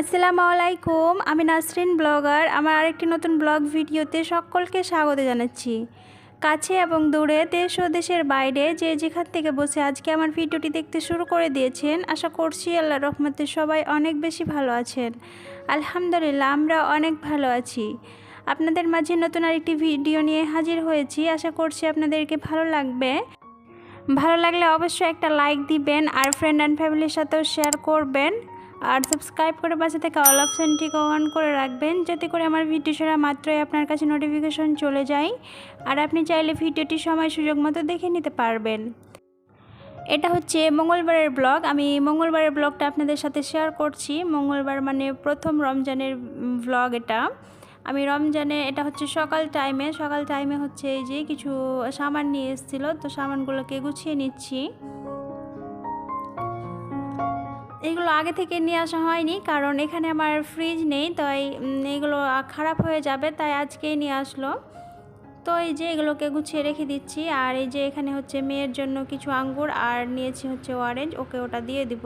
আসসালামু আলাইকুম, আমি নাসরিন ব্লগার। আমার আরেকটি নতুন ব্লগ ভিডিওতে সকলকে স্বাগত জানাচ্ছি। কাছে এবং দূরে দেশ ও দেশের বাইরে যে যেখান থেকে বসে আজকে আমার ভিডিওটি দেখতে শুরু করে দিয়েছেন, আশা করছি আল্লাহ রহমতে সবাই অনেক বেশি ভালো আছেন। আলহামদুলিল্লাহ, আমরা অনেক ভালো আছি। আপনাদের মাঝে নতুন আরেকটি ভিডিও নিয়ে হাজির হয়েছি, আশা করছি আপনাদেরকে ভালো লাগবে। ভালো লাগলে অবশ্যই একটা লাইক দিবেন আর ফ্রেন্ড অ্যান্ড ফ্যামিলির সাথেও শেয়ার করবেন। আর সাবস্ক্রাইব করে পাশে থেকে অল অপশানটিকে অন করে রাখবেন, যাতে করে আমার ভিডিও ছাড়া মাত্রই আপনার কাছে নোটিফিকেশন চলে যায়। আর আপনি চাইলে ভিডিওটি সময় সুযোগ মতো দেখে নিতে পারবেন। এটা হচ্ছে মঙ্গলবারের ব্লগ আমি মঙ্গলবারের ব্লগটা আপনাদের সাথে শেয়ার করছি। মঙ্গলবার মানে প্রথম রমজানের ব্লগ এটা। আমি রমজানে, এটা হচ্ছে সকাল টাইমে সকাল টাইমে হচ্ছে এই যে কিছু সামান নিয়ে এসেছিল। তো সামানগুলোকে গুছিয়ে নিচ্ছি। আগে থেকে নিয়ে আসা হয়নি, কারণ এখানে আমার ফ্রিজ নেই, তাই এগুলো খারাপ হয়ে যাবে, তাই আজকেই নিয়ে আসলো। তো এই যে এগুলোকে গুছিয়ে রেখে দিচ্ছি, আর এই যে এখানে হচ্ছে মেয়ের জন্য কিছু আঙ্গুর, আর নিয়েছি হচ্ছে অরেঞ্জ ওকে ওটা দিয়ে দিব।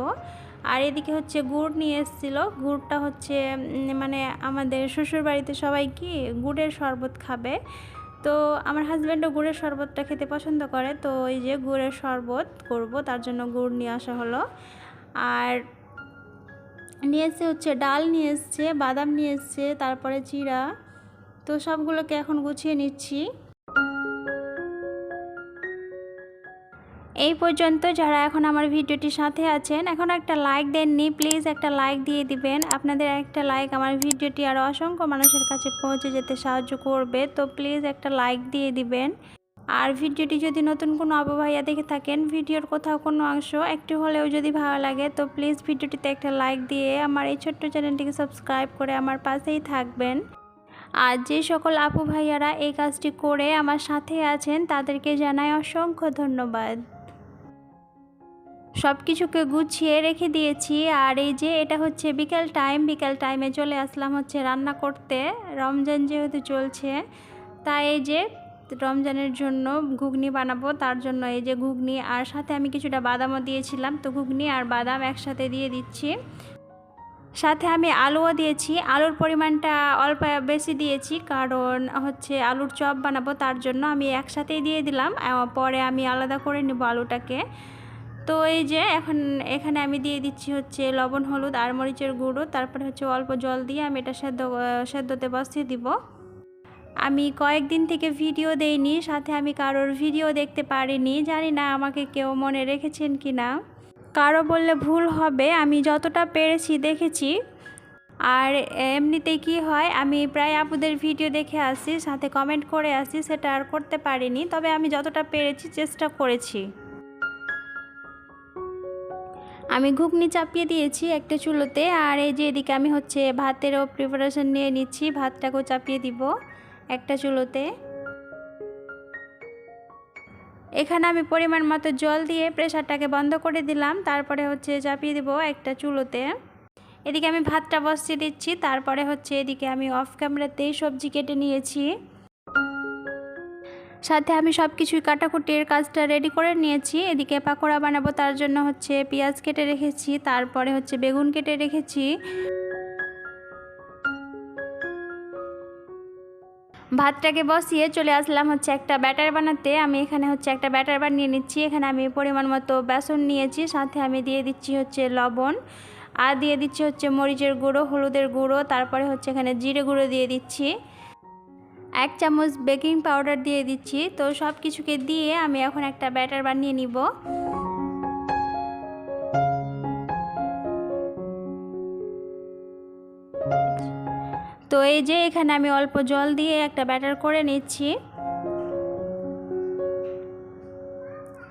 আর এদিকে হচ্ছে গুড় নিয়ে এসেছিল, গুড়টা হচ্ছে মানে আমাদের শ্বশুর বাড়িতে সবাই কি গুড়ের শরবত খাবে। তো আমার হাজব্যান্ডও গুড়ের শরবতটা খেতে পছন্দ করে, তো এই যে গুড়ের শরবত করব, তার জন্য গুড় নিয়ে আসা হলো। আর নিয়ে এসছে হচ্ছে ডাল নিয়ে এসছে, বাদাম নিয়ে এসছে, তারপরে চিরা তো সবগুলোকে এখন গুছিয়ে নিচ্ছি। এই পর্যন্ত যারা এখন আমার ভিডিওটির সাথে আছেন, এখন একটা লাইক দেননি প্লিজ একটা লাইক দিয়ে দিবেন। আপনাদের একটা লাইক আমার ভিডিওটি আরও অসংখ্য মানুষের কাছে পৌঁছে যেতে সাহায্য করবে, তো প্লিজ একটা লাইক দিয়ে দিবেন। আর ভিডিওটি যদি নতুন কোনো অবভাইয়া দেখে থাকেন, ভিডিওর কোথাও কোনো অংশ একটু হলেও যদি ভালো লাগে, তো প্লিজ ভিডিওটিতে একটা লাইক দিয়ে আমার এই ছোট্ট চ্যানেলটিকে সাবস্ক্রাইব করে আমার পাশেই থাকবেন। আর যে সকল আপু ভাইয়ারা এই কাজটি করে আমার সাথে আছেন, তাদেরকে জানাই অসংখ্য ধন্যবাদ। সব কিছুকে গুছিয়ে রেখে দিয়েছি, আর এই যে এটা হচ্ছে বিকেল টাইম, বিকেল টাইমে চলে আসলাম হচ্ছে রান্না করতে। রমজান যেহেতু চলছে, তাই এই যে রমজানের জন্য ঘুগনি বানাবো, তার জন্য এই যে ঘুগনি আর সাথে আমি কিছুটা বাদামও দিয়েছিলাম। তো ঘুগনি আর বাদাম একসাথে দিয়ে দিচ্ছি। সাথে আমি আলুও দিয়েছি। আলুর পরিমাণটা অল্প বেশি দিয়েছি, কারণ হচ্ছে আলুর চপ বানাবো, তার জন্য আমি একসাথেই দিয়ে দিলাম। পরে আমি আলাদা করে নেব আলুটাকে। তো এই যে এখন এখানে আমি দিয়ে দিচ্ছি হচ্ছে লবণ, হলুদ আর মরিচের গুঁড়ো। তারপরে হচ্ছে অল্প জল দিয়ে আমি এটা সেদ্ধ, সেদ্ধতে বসিয়ে দিব। আমি কয়েকদিন থেকে ভিডিও দেইনি, সাথে আমি কারোর ভিডিও দেখতে পারিনি, জানি না আমাকে কেউ মনে রেখেছেন কি না। কারও বললে ভুল হবে, আমি যতটা পেরেছি দেখেছি। আর এমনিতে কি হয়, আমি প্রায় আপুদের ভিডিও দেখে আসি, সাথে কমেন্ট করে আসি, সেটা আর করতে পারিনি, তবে আমি যতটা পেরেছি চেষ্টা করেছি। আমি ঘুগনি চাপিয়ে দিয়েছি একটা চুলোতে, আর এই যে এদিকে আমি হচ্ছে ভাতেরও প্রিপারেশন নিয়ে নিচ্ছি, ভাতটাকেও চাপিয়ে দিব। একটা চুলোতে। এখানে আমি পরিমাণ মতো জল দিয়ে প্রেশারটাকে বন্ধ করে দিলাম, তারপরে হচ্ছে চাপিয়ে দিব একটা চুলোতে। এদিকে আমি ভাতটা বসিয়ে দিচ্ছি, তারপরে হচ্ছে এদিকে আমি অফ ক্যামেরাতেই সবজি কেটে নিয়েছি। সাথে আমি সব কিছুই কাটাকুটির কাজটা রেডি করে নিয়েছি, এদিকে পাকোড়া বানাবো তার জন্য হচ্ছে পেঁয়াজ কেটে রেখেছি, তারপরে হচ্ছে বেগুন কেটে রেখেছি। ভাতটাকে বসিয়ে চলে আসলাম হচ্ছে একটা ব্যাটার বানাতে। আমি এখানে হচ্ছে একটা ব্যাটার বানিয়ে নিচ্ছি। এখানে আমি পরিমাণ মতো বেসন নিয়েছি, সাথে আমি দিয়ে দিচ্ছি হচ্ছে লবণ। আর দিয়ে দিচ্ছি হচ্ছে মরিচের গুঁড়ো, হলুদের গুঁড়ো, তারপরে হচ্ছে এখানে জিরে গুঁড়ো দিয়ে দিচ্ছি। এক চামচ বেকিং পাউডার দিয়ে দিচ্ছি। তো সব কিছুকে দিয়ে আমি এখন একটা ব্যাটার বানিয়ে নিব। তো এই যে এখানে আমি অল্প জল দিয়ে একটা ব্যাটার করে নিচ্ছি।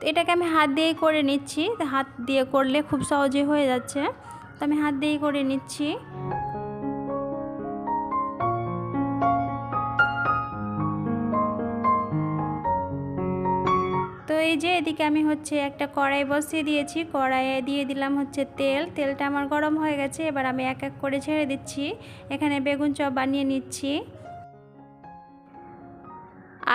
এটাকে আমি হাত দিয়েই করে নিচ্ছি। হাত দিয়ে করলে খুব সহজে হয়ে যাচ্ছে। তো আমি হাত দিয়েই করে নিচ্ছি। এই যে এদিকে আমি হচ্ছে একটা কড়াই বসিয়ে দিয়েছি, কড়াইয়ে দিয়ে দিলাম হচ্ছে তেল। তেলটা আমার গরম হয়ে গেছে, এবার আমি এক এক করে ছেড়ে দিচ্ছি। এখানে বেগুন চপ বানিয়ে নিচ্ছি।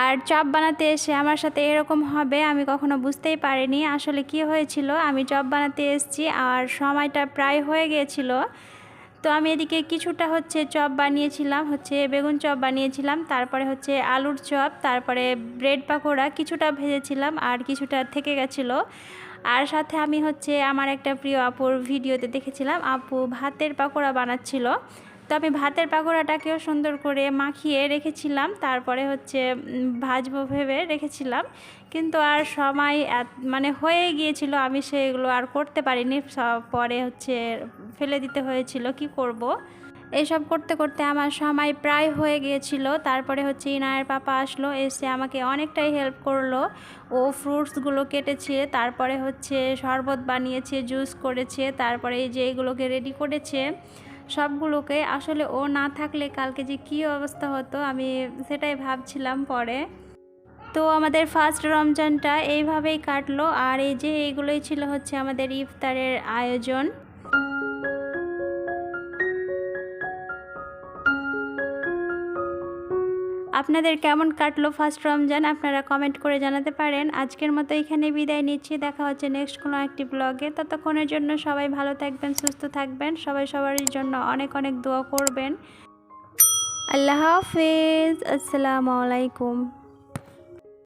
আর চপ বানাতে এসে আমার সাথে এরকম হবে, আমি কখনো বুঝতেই পারিনি আসলে কি হয়েছিল। আমি চপ বানাতে এসেছি আর সময়টা প্রায় হয়ে গিয়েছিল। তো আমি এদিকে কিছুটা হচ্ছে চপ বানিয়েছিলাম, হচ্ছে বেগুন চপ বানিয়েছিলাম, তারপরে হচ্ছে আলুর চপ, তারপরে ব্রেড পাকোড়া কিছুটা ভেজেছিলাম আর কিছুটা থেকে গেছিল। আর সাথে আমি হচ্ছে আমার একটা প্রিয় আপুর ভিডিওতে দেখেছিলাম, আপু ভাতের পাকোড়া বানাচ্ছিল। তো আমি ভাতের পাকোড়াটাকেও সুন্দর করে মাখিয়ে রেখেছিলাম, তারপরে হচ্ছে ভাজবো ভেবে রেখেছিলাম। কিন্তু আর সময় মানে হয়ে গিয়েছিল, আমি সেগুলো আর করতে পারিনি। পরে হচ্ছে ফেলে দিতে হয়েছিল, কি করব। এইসব করতে করতে আমার সময় প্রায় হয়ে গিয়েছিল। তারপরে হচ্ছে ইনায়ের পাপা আসলো, এসে আমাকে অনেকটাই হেল্প করল। ও ফ্রুটসগুলো কেটেছে, তারপরে হচ্ছে শরবত বানিয়েছে, জুস করেছে, তারপরে এই যে এগুলোকে রেডি করেছে। সবগুলোকে আসলে ও না থাকলে কালকে যে কী অবস্থা হতো, আমি সেটাই ভাবছিলাম পরে। তো আমাদের ফার্স্ট রমজানটা এইভাবেই কাটলো। আর এই যে এইগুলোই ছিল হচ্ছে আমাদের ইফতারের আয়োজন। আপনাদের কেমন কাটলো ফার্স্ট রমজান আপনারা কমেন্ট করে জানাতে পারেন। আজকের মতো এখানে বিদায় নিচ্ছি। দেখা হচ্ছে নেক্সট কোনো একটি ব্লগে ততক্ষণের জন্য সবাই ভালো থাকবেন, সুস্থ থাকবেন। সবাই সবার জন্য অনেক অনেক দোয়া করবেন। আল্লাহ হাফিজ। আসসালামু আলাইকুম।